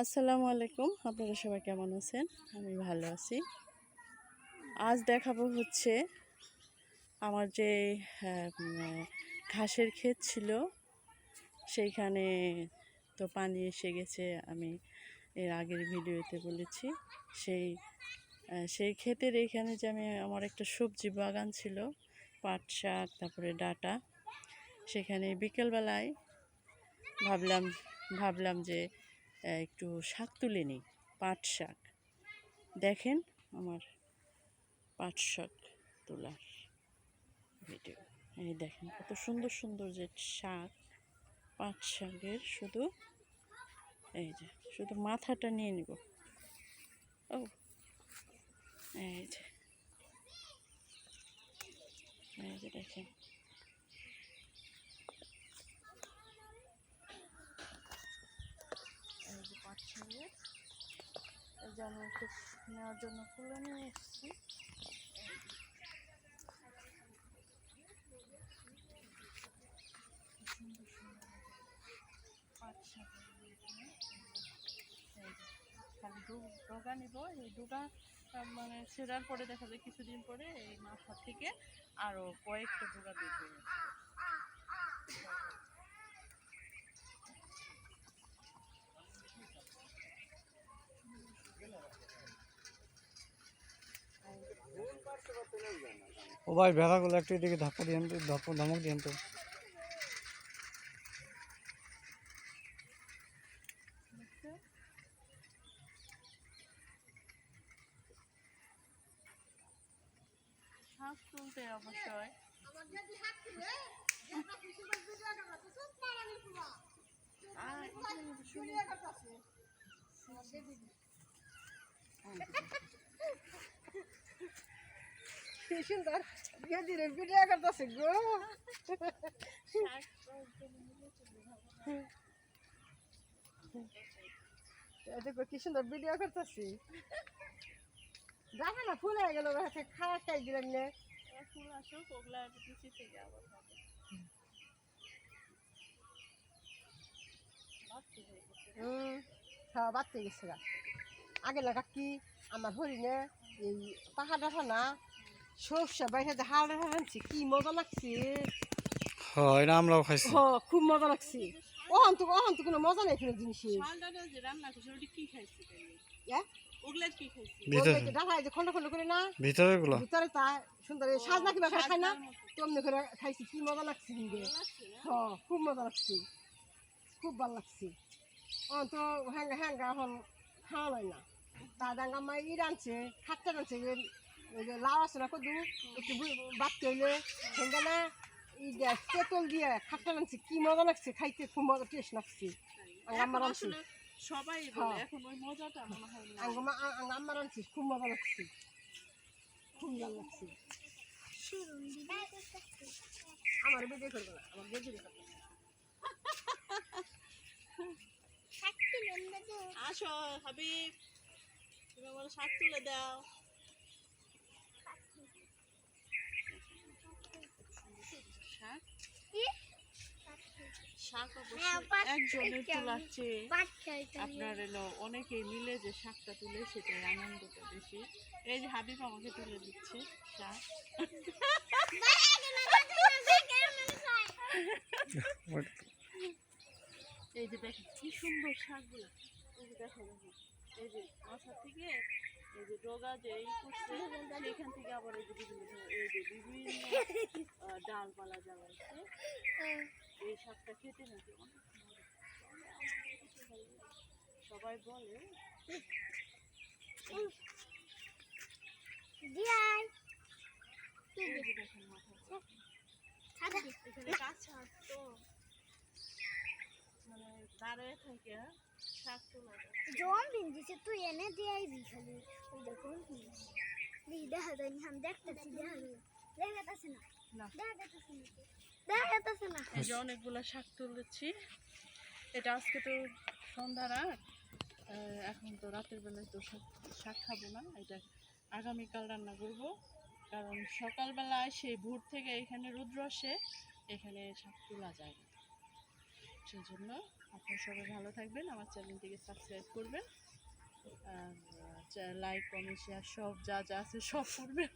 আসসালামু আলাইকুম। আপনারা সবাই কেমন আছেন? আমি ভালো আছি। আজ দেখাবো হচ্ছে আমার যে ঘাসের ক্ষেত ছিল, সেইখানে তো পানি এসে গেছে, আমি এর আগের ভিডিওতে বলেছি। সেই সেই ক্ষেতের এইখানে যে আমি, আমার একটা সবজি বাগান ছিল, পাট শাক, তারপরে ডাটা, সেখানে বিকেলবেলায় ভাবলাম ভাবলাম যে একটু শাক তুলে নিই, পাট শাক। দেখেন আমার পাট শাক তোলার ভিডিও এই দেখেন কত সুন্দর সুন্দর যে শাক, পাট শাকের শুধু, এই যে, শুধু মাথাটা নিয়ে নিব। ও, এই যে, এই দেখেন এই যে পাট শাকের যে একটু নেওয়ার জন্য তুলে নিয়ে এসেছি। খালি ডগা নিব। এই ডগা মানে ছেঁড়ার পরে দেখা যায় কিছুদিন পরে এই মাথা থেকে আরও কয়েকটা ডগা বের ও ভাই ভেড়াগুলো একটু এদিকে ধাপ্পা দিয়ে তো ধাপ্পা ধমক দিয়ে তো দেখছ? শ্বাস অবশ্যই কি সুন্দর গেদিরে ভিডিও করতেছে গো। দেখো কি সুন্দর ভিডিও করতেছি। না ফুল হয়ে গেল হাতে খাওয়া খাই দিলাম না ফুল আসুক ওগুলা পিছিয়ে থেকে আবার হবে বাড়তি হয়ে গেছে। হুম খাওয়া বাড়তে গেছে আগে লাগা কি আমার হরিণে এই পাহাড় দেখা না সর্ষে বাইরে যে হাল কি মজা লাগছে। হয় এটা আমরাও খাইছি। হ খুব মজা লাগছে। ওহন তো ওহন তো কোনো মজা নেই কোনো জিনিসে শালটা যে রান্না করছে ওটা কি খাইছি? তাহলে? ওগুলা কি খাইছি ভিতরে ডালা যে খন্ড খন্ড করে না? ভিতরে গুলো ভিতরে তা সুন্দর এই সাজনা কিবা করে খাই না? তেমনি করে খাইছি কি মজা লাগছে কিন্তু। হ খুব মজা লাগছে। খুব ভালো লাগছে। ও তো হ্যাঙ্গা হ্যাঙ্গা এখন খাওয়া হয় না। লাউ আছে না কদু একটু বাড়তে হইলে হেঙ্গা না ই দিয়ে দিয়ে খাটতে রানছে কি মজা লাগছে খাইতে খুব মজা টেস্ট লাগছে। আমার আনছি। সবাই হ্যাঁ। এখন ওই মজাটা মনে হয় আমার আনছি খুব মজা লাগছে। খুব ভালো লাগছে। আমার বেজে করব না আমার বেজে করব আসো হাবিব তুমি আমার শাক তুলে দাও। শাক একজনের তোলাচ্ছে আপনার এলো অনেকে মিলে যে শাকটা তুলে সেটাই আনন্দটা বেশি। এই যে হাবিব আমাকে তুলে দিচ্ছে শাক। এই যে দেখেন কি সুন্দর শাকগুলো। এই যে দেখো দেখো। এই যে মাথা থেকে এই যে ডগা যে এই করছে সেইখান থেকে আবার এই যে বিভিন্ন এই যে বিভিন্ন ডালপালা যাওয়া এই শাকটা খেতে নাকি অনেক সবাই বলে দেখেন মাথা এখানে কাঁচা তো। মানে দাঁড়ায় থাকে যায় জম বিন্দিছে তুই এনে দিয়ে আইবি খালি। ওই দেখুন দেখি যায়নি আমি দেখতেছি দেখা যাচ্ছে না। না। দেখা না। দেখা না। এই যে অনেকগুলো শাক তুলেছি এটা আজকে তো সন্ধ্যার আগ আহ, এখন তো রাতের বেলায় তো শাক খাব না। এটা আগামীকাল রান্না করব। কারণ সকালবেলায় সেই ভোর থেকে এখানে রুদ্র আসে এখানে শাক তোলা যায় না। সেই জন্য আপনারা সবাই ভালো থাকবেন, আমার চ্যানেলটিকে সাবস্ক্রাইব করবেন, আর লাইক কমেন্ট শেয়ার সব যা যা আছে সব করবেন।